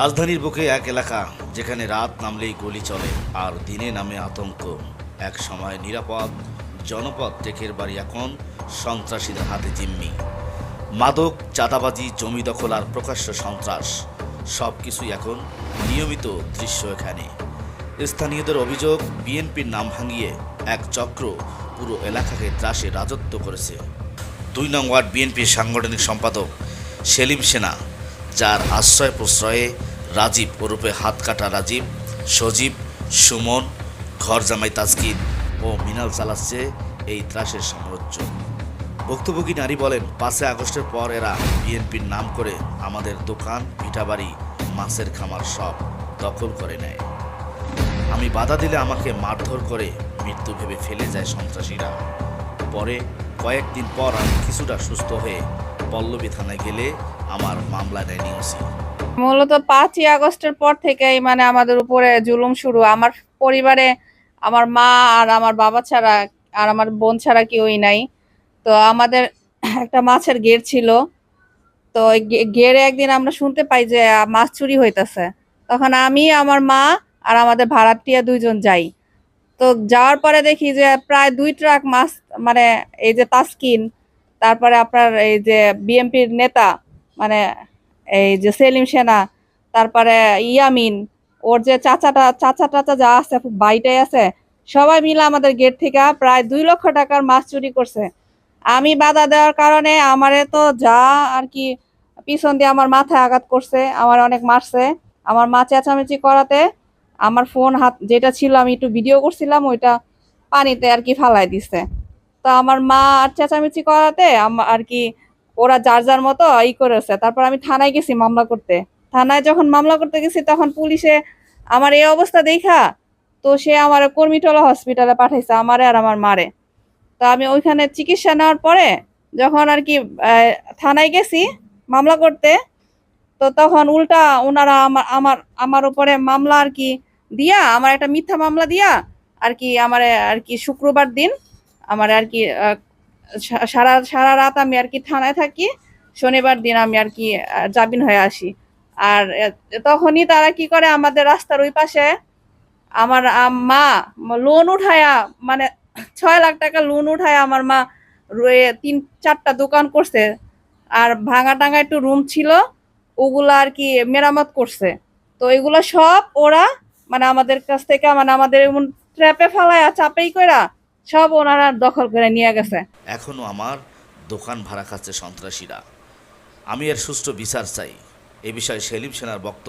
রাজধানীর বুকে এক এলাকা, যেখানে রাত নামলেই গুলি চলে আর দিনে নামে আতঙ্ক। এক সময় নিরাপদ জনপদ টেকের বাড়ি এখন সন্ত্রাসীদের হাতে জিম্মি। মাদক, চাঁদাবাজি, জমি দখল আর প্রকাশ্য সন্ত্রাস সব কিছুই এখন নিয়মিত দৃশ্য এখানে। স্থানীয়দের অভিযোগ, বিএনপির নাম ভাঙিয়ে এক চক্র পুরো এলাকাকে ত্রাসে রাজত্ব করেছে। দুই নং ওয়ার্ড বিএনপির সাংগঠনিক সম্পাদক সেলিম সেনা যার আশ্রয় প্রশ্রয়ে রাজীব ওরূপে হাত কাটা রাজীব, সজীব, সুমন, ঘর জামাই তাজকিন ও মিনাল চালাচ্ছে এই ত্রাসের সাম্রাজ্য। ভুক্তভোগী নারী বলেন পাঁচে আগস্টের পর এরা বিএনপির নাম করে আমাদের দোকান, পিঠাবাড়ি, মাছের খামার সব দখল করে নেয়। আমি বাধা দিলে আমাকে মারধর করে মৃত্যু ভেবে ফেলে যায় সন্ত্রাসীরা। পরে কয়েকদিন পর আমি কিছুটা সুস্থ হয়ে পল্লবী থানায় গেলে আমার মামলা নেয়নি ওসি। মূলত পাঁচই আগস্টের পর থেকেই মানে আমাদের উপরে জুলুম শুরু। আমার পরিবারে আমার মা আর আমার বাবা ছাড়া আর আমার বোন ছাড়া কেউই নাই। তো আমাদের একটা মাছের গের ছিল। তো গেরে একদিন আমরা শুনতে পাই যে মাছ চুরি হইতেছে। তখন আমি, আমার মা আর আমাদের ভাড়াটিয়া দুইজন যাই। তো যাওয়ার পরে দেখি যে প্রায় দুই ট্রাক মাছ মানে এই যে তাসকিন তারপরে আপনার এই যে বিএমপির নেতা মানে এই যে সেলিম সেনা, তারপরে ইয়ামিন, ওর যে চাচাটা, চাচা টাচা যা আছে বাইটাই আছে, সবাই মিলে আমাদের গেট থেকে প্রায় দুই লক্ষ টাকার মাছ চুরি করছে। আমি বাধা দেওয়ার কারণে আমারে তো যা আর কি পিছন দিয়ে আমার মাথায় আঘাত করছে, আমার অনেক মারছে। আমার মা চেঁচামেচি করাতে আমার ফোন হাত, যেটা ছিল আমি একটু ভিডিও করছিলাম, ওইটা পানিতে আর কি ফালাই দিছে। তো আমার মা চেঁচামেচি করাতে আর কি ওরা যার যার মতো ই করেছে। তারপর আমি থানায় গেছি মামলা করতে। থানায় যখন মামলা করতে গেছি তখন পুলিশে আমার এই অবস্থা দেখা, তো সে আমার কর্মীটোলা হসপিটালে পাঠাইছে আমারে আর আমার মারে। তো আমি ওইখানে চিকিৎসা নেওয়ার পরে যখন আর কি থানায় গেছি মামলা করতে, তো তখন উল্টা ওনারা আমার আমার আমার উপরে মামলা আর কি দিয়া, আমার একটা মিথ্যা মামলা দিয়া আর কি আমার আর কি শুক্রবার দিন আমার আর কি সারা সারা রাত আমি আর কি থানায় থাকি, শনিবার দিন আমি আর কি জামিন হয়ে আসি। আর তখনই তারা কি করে আমাদের রাস্তার ওই পাশে আমার মা লোন উঠায়া মানে ছয় লাখ টাকা লোন উঠায় আমার মা তিন, চারটা দোকান করছে। আর ভাঙা টাঙা একটু রুম ছিল, ওগুলা আর কি মেরামত করছে। তো এগুলো সব ওরা মানে আমাদের কাছ থেকে মানে আমাদের এমন ট্র্যাপে ফেলায়, চাপেই কইরা সব ওনারা দখল করে নিয়ে গেছে। এখনও আমার দোকান ভাড়া খাচ্ছে সন্ত্রাসীরা। আমি এর সুষ্ঠু বিচার চাই। এ বিষয়ে সেলিম সেনার বক্তব্য